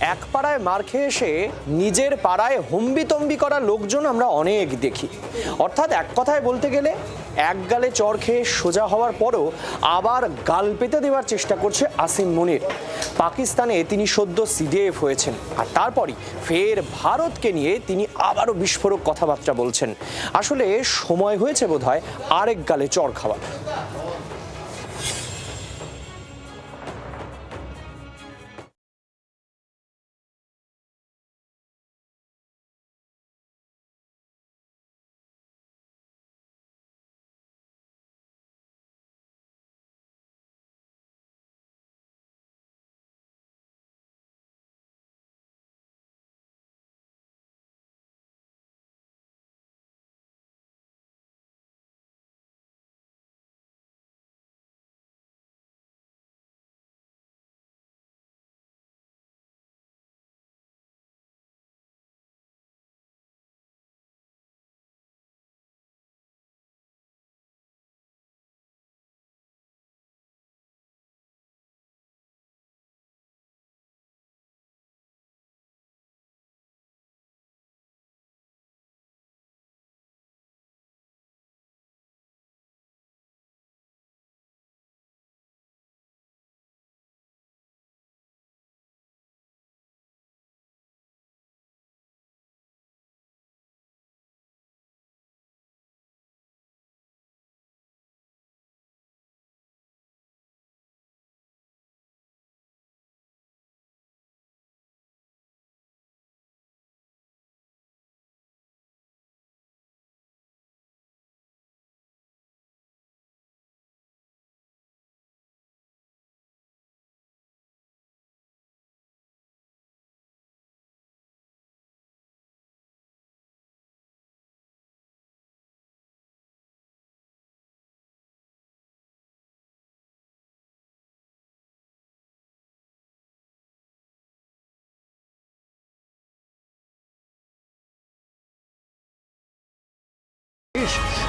এক পাড়ায় মার খেয়ে এসে নিজের পাড়ায় হম্বিতম্বি করা লোকজন আমরা অনেক দেখি। অর্থাৎ এক কথায় বলতে গেলে, এক গালে চর খেয়ে সোজা হওয়ার পরও আবার গাল পেতে দেওয়ার চেষ্টা করছে আসিম মনির। পাকিস্তানে তিনি সদ্য সিডিএফ হয়েছেন আর তারপরই ফের ভারতকে নিয়ে তিনি আবারও বিস্ফোরক কথাবার্তা বলছেন। আসলে সময় হয়েছে বোধহয় আরেক গালে চর খাওয়ার।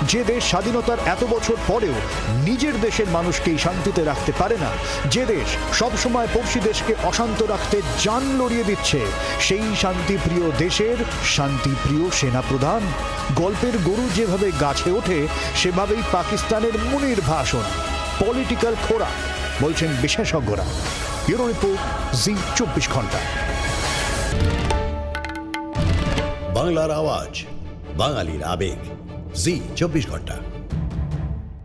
যে দেশ স্বাধীনতার এত বছর পরেও নিজের দেশের মানুষকেই শান্তিতে রাখতে পারে না, যে দেশ সবসময় পড়শি দেশকে অশান্ত রাখতে জান লড়িয়ে দিচ্ছে, সেই শান্তিপ্রিয় দেশের শান্তিপ্রিয় সেনাপ্রধান। গল্পের গরু যেভাবে গাছে ওঠে, সেভাবেই পাকিস্তানের মুনির ভাষণ। পলিটিক্যাল খোরা বলছেন বিশেষজ্ঞরা। ব্যুরো রিপোর্ট, জি চব্বিশ ঘণ্টা। বাংলার আওয়াজ, বাঙালির আবেগ। জি চব্বিশ ঘণ্টা।